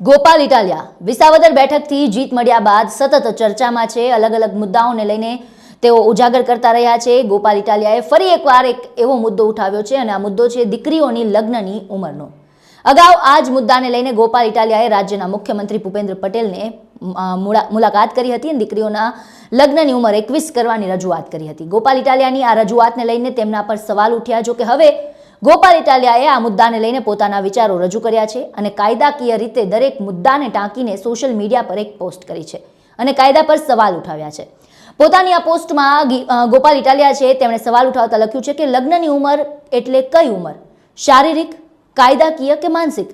ગોપાલ ઇટાલિયા, વિસાવદર બેઠકથી જીત મળ્યા બાદ સતત ચર્ચામાં છે. અલગ અલગ મુદ્દાઓને લઈને તેઓ ઉજાગર કરતા રહ્યા છે. ગોપાલ ઇટાલિયાએ ફરી એકવાર એક એવો મુદ્દો ઉઠાવ્યો છે અને આ મુદ્દો છે દીકરીઓની લગ્નની ઉંમરનો. અગાઉ આ જ મુદ્દાને લઈને ગોપાલ ઇટાલિયાએ રાજ્યના મુખ્યમંત્રી ભૂપેન્દ્ર પટેલને મુલાકાત કરી હતી અને દીકરીઓના લગ્નની ઉંમર એકવીસ કરવાની રજૂઆત કરી હતી. ગોપાલ ઇટાલિયાની આ રજૂઆતને લઈને તેમના પર સવાલ ઉઠ્યા, જો કે હવે ગોપાલ ઇટાલિયાએ આ મુદ્દાને લઈને પોતાના વિચારો રજૂ કર્યા છે અને કાયદાકીય રીતે દરેક મુદ્દાને ટાંકીને સોશિયલ મીડિયા પર એક પોસ્ટ કરી છે અને કાયદા પર સવાલ ઉઠાવ્યા છે. પોતાની આ પોસ્ટમાં ગોપાલ ઇટાલિયા છે, તેમણે સવાલ ઉઠાવતા લખ્યું છે કે લગ્નની ઉંમર એટલે કઈ ઉંમર? શારીરિક, કાયદાકીય કે માનસિક?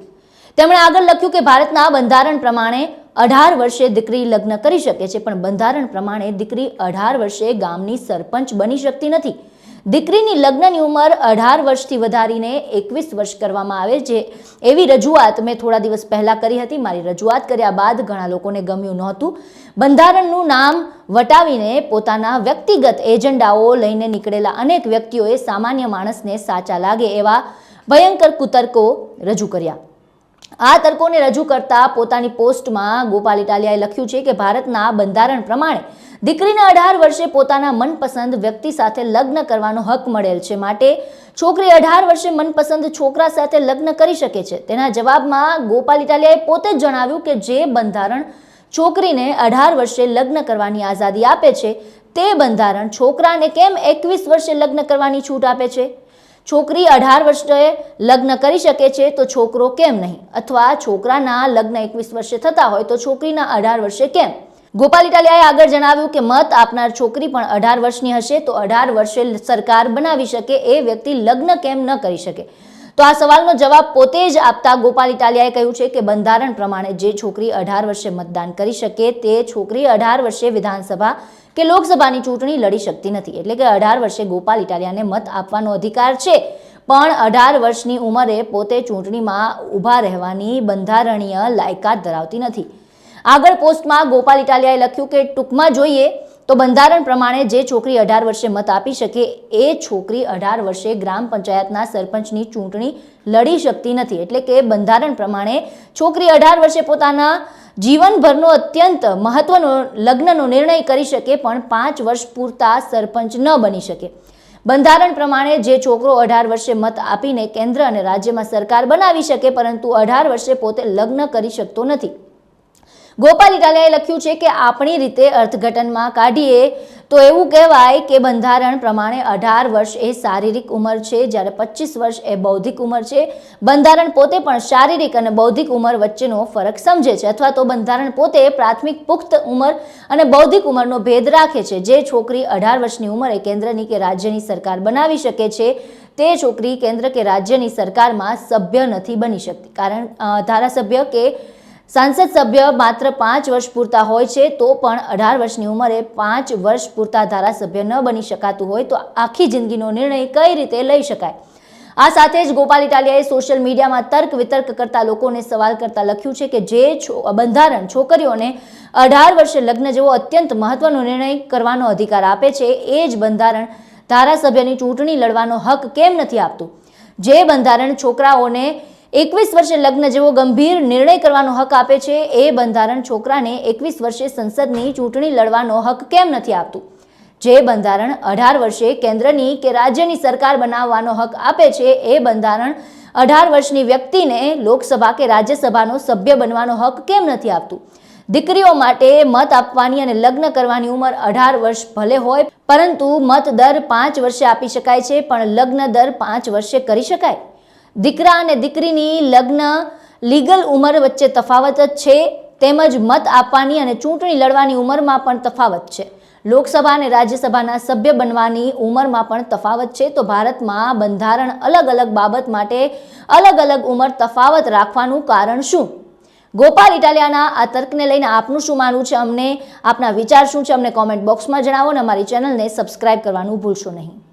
તેમણે આગળ લખ્યું કે ભારતના બંધારણ પ્રમાણે અઢાર વર્ષે દીકરી લગ્ન કરી શકે છે, પણ બંધારણ પ્રમાણે દીકરી અઢાર વર્ષે ગામની સરપંચ બની શકતી નથી. દીકરીની લગ્નની ઉંમર અઢાર વર્ષથી વધારીને એકવીસ વર્ષ કરવામાં આવે છે. એવી રજૂઆત મેં થોડા દિવસ પહેલાં કરી હતી. મારી રજૂઆત કર્યા બાદ ઘણા લોકોને ગમ્યું નહોતું. બંધારણનું નામ વટાવીને પોતાના વ્યક્તિગત એજન્ડાઓ લઈને નીકળેલા અનેક વ્યક્તિઓએ સામાન્ય માણસને સાચા લાગે એવા ભયંકર કુતર્કો રજૂ કર્યા. આ તર્કોને રજૂ કરતા પોતાની પોસ્ટમાં ગોપાલ ઇટાલિયાએ લખ્યું છે કે ભારતના બંધારણ પ્રમાણે દીકરીને અઢાર વર્ષે પોતાના મનપસંદ વ્યક્તિ સાથે લગ્ન કરવાનો હક મળેલ છે. માટે છોકરી અઢાર વર્ષે મનપસંદ છોકરા સાથે લગ્ન કરી શકે છે. તેના જવાબમાં ગોપાલ ઇટાલિયાએ પોતે જ જણાવ્યું કે જે બંધારણ છોકરીને અઢાર વર્ષે લગ્ન કરવાની આઝાદી આપે છે, તે બંધારણ છોકરાને કેમ એકવીસ વર્ષે લગ્ન કરવાની છૂટ આપે છે? છોકરી અઢાર વર્ષે લગ્ન કરી શકે છે તો છોકરો કેમ નહીં? અથવા છોકરાના લગ્ન એકવીસ વર્ષે થતા હોય તો છોકરીના અઢાર વર્ષે કેમ? ગોપાલ ઇટાલિયાએ આગળ જણાવ્યું કે મત આપનાર છોકરી પણ અઢાર વર્ષની હશે તો અઢાર વર્ષે સરકાર બનાવી શકે, એ વ્યક્તિ લગ્ન કેમ ન કરી શકે? તો આ સવાલનો જવાબ પોતે જ આપતા ગોપાલ ઇટાલિયાએ કહ્યું છે કે બંધારણ પ્રમાણે જે છોકરી અઢાર વર્ષે મતદાન કરી શકે તે છોકરી અઢાર વર્ષે વિધાનસભા કે લોકસભાની ચૂંટણી લડી શકતી નથી. એટલે કે અઢાર વર્ષે ગોપાલ ઇટાલિયાને મત આપવાનો અધિકાર છે. પણ અઢાર વર્ષની ઉંમરે પોતે ચૂંટણીમાં ઊભા રહેવાની બંધારણીય લાયકાત ધરાવતી નથી. આગળ પોસ્ટમાં ગોપાલ ઇટાલિયાએ લખ્યું કે ટૂંકમાં જોઈએ તો બંધારણ પ્રમાણે જે છોકરી અઢાર વર્ષે મત આપી શકે, એ છોકરી અઢાર વર્ષે ગ્રામ પંચાયતના સરપંચની ચૂંટણી લડી શકતી નથી. એટલે કે બંધારણ પ્રમાણે છોકરી અઢાર વર્ષે પોતાના જીવનભરનો અત્યંત મહત્વનો લગ્નનો નિર્ણય કરી શકે, પણ પાંચ વર્ષ પૂરતા સરપંચ ન બની શકે. બંધારણ પ્રમાણે જે છોકરો અઢાર વર્ષે મત આપીને કેન્દ્ર અને રાજ્યમાં સરકાર બનાવી શકે, પરંતુ અઢાર વર્ષે પોતે લગ્ન કરી શકતો નથી. ગોપાલ ઇટાલિયાએ લખ્યું છે કે આપણી રીતે અર્થઘટનમાં કાઢીએ તો એવું કહેવાય કે બંધારણ પ્રમાણે અઢાર વર્ષ એ શારીરિક ઉંમર છે, જ્યારે પચીસ વર્ષ એ બૌદ્ધિક ઉંમર છે. બંધારણ પોતે પણ શારીરિક અને બૌદ્ધિક ઉંમર વચ્ચેનો ફરક સમજે છે અથવા તો બંધારણ પોતે પ્રાથમિક પુખ્ત ઉંમર અને બૌદ્ધિક ઉંમરનો ભેદ રાખે છે. જે છોકરી અઢાર વર્ષની ઉંમરે કેન્દ્રની કે રાજ્યની સરકાર બનાવી શકે છે, તે છોકરી કેન્દ્ર કે રાજ્યની સરકારમાં સભ્ય નથી બની શકતી. કારણ ધારાસભ્ય કે સાંસદ સભ્ય માત્ર પાંચ વર્ષ પૂરતા હોય છે, તો પણ અઢાર વર્ષની ઉંમરે પાંચ વર્ષ પૂરતા ધારાસભ્ય ન બની શકાતું હોય તો આખી જિંદગીનો નિર્ણય કઈ રીતે લઈ શકાય? આ સાથે જ ગોપાલ ઇટાલિયાએ સોશિયલ મીડિયામાં તર્ક વિતર્ક કરતા લોકોને સવાલ કરતા લખ્યું છે કે જે બંધારણ છોકરીઓને અઢાર વર્ષે લગ્ન જેવો અત્યંત મહત્વનો નિર્ણય કરવાનો અધિકાર આપે છે, એ જ બંધારણ ધારાસભ્યની ચૂંટણી લડવાનો હક કેમ નથી આપતું? જે બંધારણ છોકરાઓને એકવીસ વર્ષે લગ્ન જેવો ગંભીર નિર્ણય કરવાનો હક આપે છે. એ બંધારણ છોકરાને એકવીસ વર્ષે સંસદની ચૂંટણી લડવાનો હક કેમ નથી આપતું? જે બંધારણ અઢાર વર્ષે કેન્દ્રની કે રાજ્યની સરકાર બનાવવાનો હક આપે છે, એ બંધારણ અઢાર વર્ષની વ્યક્તિને લોકસભા કે રાજ્યસભાનો સભ્ય બનવાનો હક કેમ નથી આપતું? દીકરીઓ માટે મત આપવાની અને લગ્ન કરવાની ઉંમર અઢાર વર્ષ ભલે હોય, પરંતુ મત દર પાંચ વર્ષે આપી શકાય છે, પણ લગ્ન દર પાંચ વર્ષે કરી શકાય? દીકરા અને દીકરીની લગ્ન લીગલ ઉંમર વચ્ચે તફાવત જ છે, તેમજ મત આપવાની અને ચૂંટણી લડવાની ઉંમરમાં પણ તફાવત છે. લોકસભા અને રાજ્યસભાના સભ્ય બનવાની ઉંમરમાં પણ તફાવત છે, તો ભારતમાં બંધારણ અલગ અલગ બાબત માટે અલગ અલગ ઉંમર તફાવત રાખવાનું કારણ શું? ગોપાલ ઇટાલિયાના આ તર્કને લઈને આપનું શું માનવું છે? અમને આપના વિચાર શું છે? અમને કોમેન્ટ બોક્સમાં જણાવો અને અમારી ચેનલને સબસ્ક્રાઇબ કરવાનું ભૂલશો નહીં.